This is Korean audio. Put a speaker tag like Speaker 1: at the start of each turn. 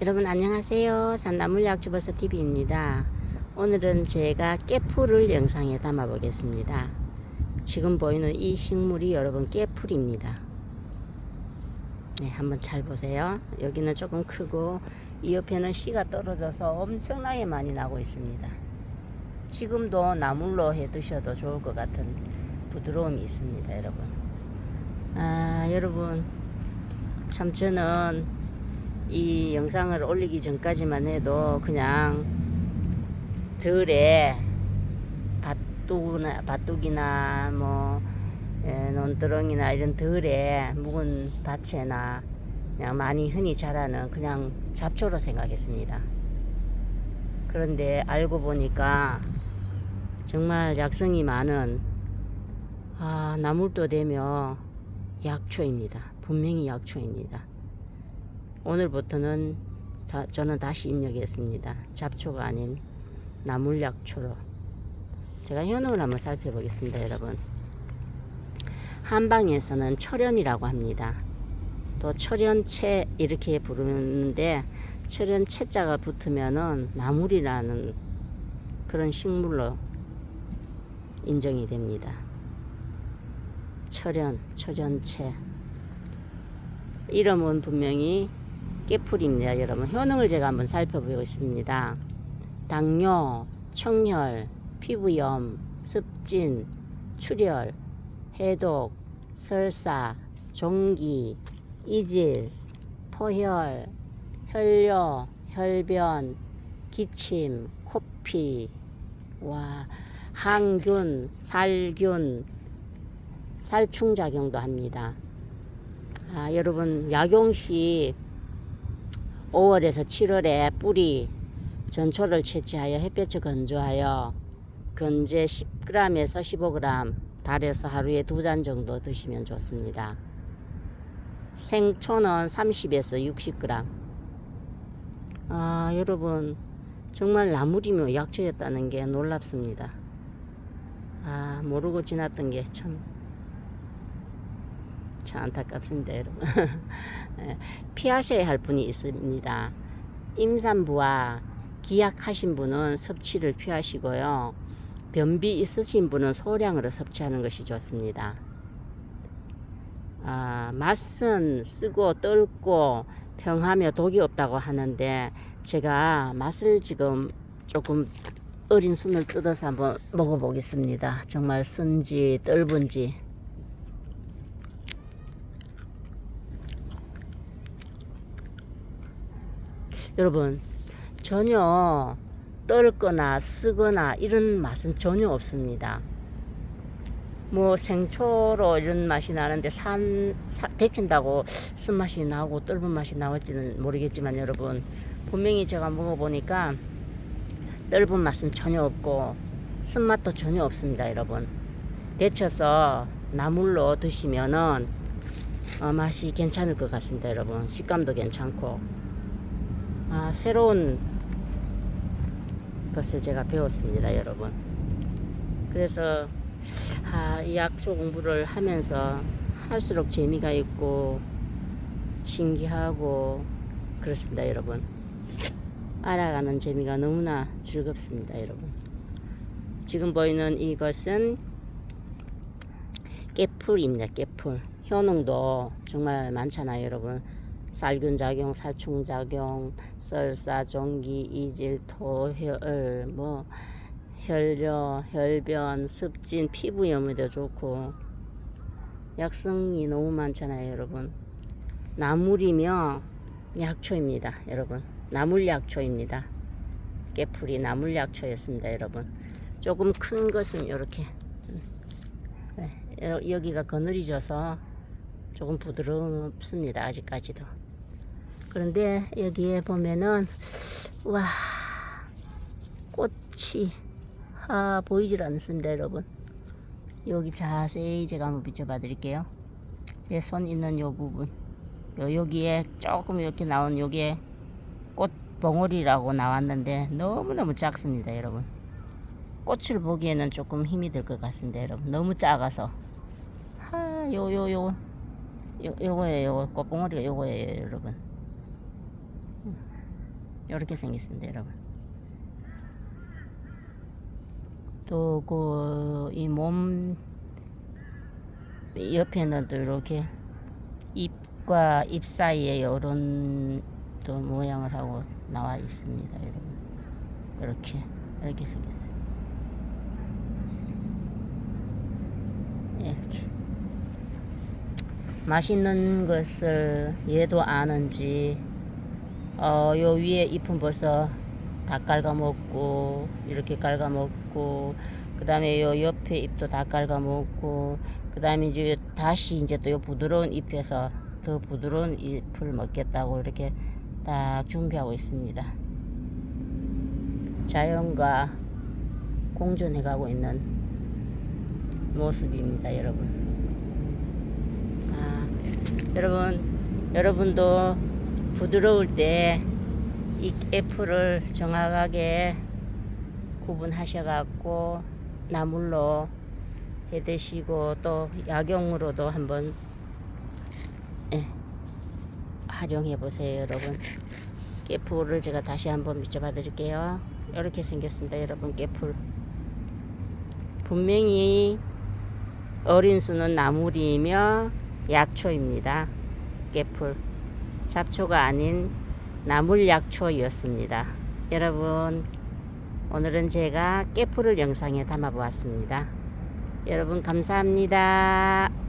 Speaker 1: 여러분 안녕하세요. 산나물약 주버스 TV입니다. 오늘은 제가 깨풀을 영상에 담아 보겠습니다. 지금 보이는 이 식물이 여러분 깨풀입니다. 네, 한번 잘 보세요. 여기는 조금 크고 이 옆에는 씨가 떨어져서 엄청나게 많이 나고 있습니다. 지금도 나물로 해 드셔도 좋을 것 같은 부드러움이 있습니다, 여러분. 아, 여러분 참 저는 이 영상을 올리기 전까지만 해도 그냥 들에 밭둑이나, 밭둑이나 뭐 에, 논두렁이나 이런 들에 묵은 밭에나 그냥 많이 흔히 자라는 그냥 잡초로 생각했습니다. 그런데 알고 보니까 정말 약성이 많은 아, 나물도 되며 약초입니다. 분명히 약초입니다. 오늘부터는 자, 저는 다시 입력했습니다. 잡초가 아닌 나물약초로. 제가 효능을 한번 살펴보겠습니다, 여러분. 한방에서는 철연이라고 합니다. 또 철연채 이렇게 부르는데 철연채자가 붙으면은 나물이라는 그런 식물로 인정이 됩니다. 철연, 철연채. 이름은 분명히 깨풀입니다, 여러분. 효능을 제가 한번 살펴보겠습니다. 당뇨, 청혈, 피부염, 습진, 출혈, 해독, 설사, 종기, 이질, 포혈, 혈뇨, 혈변, 기침, 코피, 와, 항균, 살균, 살충 작용도 합니다. 아, 여러분 약용 시 5월에서 7월에 뿌리 전초를 채취하여 햇볕을 건조하여 건제 10g에서 15g 달여서 하루에 두 잔 정도 드시면 좋습니다. 생초는 30에서 60g. 아, 여러분 정말 나물이며 약초였다는 게 놀랍습니다. 아, 모르고 지났던 게 참 참 안타깝습니다, 여러분. 예, 피하셔야 할 분이 있습니다. 임산부와 기약하신 분은 섭취를 피하시고요. 변비 있으신 분은 소량으로 섭취하는 것이 좋습니다. 아, 맛은 쓰고 떫고 평하며 독이 없다고 하는데 제가 맛을 지금 조금 어린 순을 뜯어서 한번 먹어보겠습니다. 정말 쓴지 떫은지. 여러분 전혀 떨거나 쓰거나 이런 맛은 전혀 없습니다. 뭐 생초로 이런 맛이 나는데 산 사, 데친다고 쓴맛이 나고 떫은 맛이 나올지는 모르겠지만 여러분 분명히 제가 먹어보니까 떫은 맛은 전혀 없고 쓴맛도 전혀 없습니다 여러분. 데쳐서 나물로 드시면은 어, 맛이 괜찮을 것 같습니다 여러분. 식감도 괜찮고 아, 새로운 것을 제가 배웠습니다, 여러분. 그래서 아, 이 약초 공부를 하면서 할수록 재미가 있고 신기하고 그렇습니다, 여러분. 알아가는 재미가 너무나 즐겁습니다, 여러분. 지금 보이는 이것은 깨풀입니다, 깨풀. 효능도 정말 많잖아요, 여러분. 살균 작용, 살충 작용, 썰사, 종기, 이질, 토 혈, 뭐 혈뇨, 혈변, 습진, 피부염에도 좋고 약성이 너무 많잖아요, 여러분. 나물이며 약초입니다, 여러분. 나물 약초입니다. 깨풀이 나물 약초였습니다, 여러분. 조금 큰 것은 이렇게 여기가 거느리져서 조금 부드럽습니다, 아직까지도. 그런데 여기에 보면은 와 꽃이 아 보이질 않습니다 여러분. 여기 자세히 제가 한번 비춰봐 드릴게요. 제 손 있는 요 부분. 요 여기에 조금 이렇게 나온 요게 꽃 봉오리라고 나왔는데 너무너무 작습니다 여러분. 꽃을 보기에는 조금 힘이 들 것 같습니다 여러분. 너무 작아서. 하 요 요 요 요, 요거예요 요거 꽃봉오리가 요거예요 여러분 이렇게 생겼습니다, 여러분. 또 그 이 몸 옆에는 또 이렇게 입과 입 사이에 이런 또 모양을 하고 나와 있습니다, 여러분. 이렇게 이렇게 생겼어요. 이렇게 맛있는 것을 얘도 아는지 어, 요 위에 잎은 벌써 다 깔아 먹고 이렇게 깔아 먹고 그 다음에 요 옆에 잎도 다 깔아 먹고 그 다음에 이제 다시 이제 또 요 부드러운 잎에서 더 부드러운 잎을 먹겠다고 이렇게 딱 준비하고 있습니다. 자연과 공존해 가고 있는 모습입니다, 여러분. 아, 여러분, 여러분도 부드러울 때 이 애플을 정확하게 구분하셔갖고 나물로 해 드시고 또 약용으로도 한번 예, 활용해 보세요, 여러분. 깨풀을 제가 다시 한번 비춰봐 드릴게요. 이렇게 생겼습니다, 여러분. 깨풀. 분명히 어린 수는 나물이며 약초입니다. 깨풀. 잡초가 아닌 나물 약초였습니다. 여러분, 오늘은 제가 깨풀을 영상에 담아 보았습니다. 여러분, 감사합니다.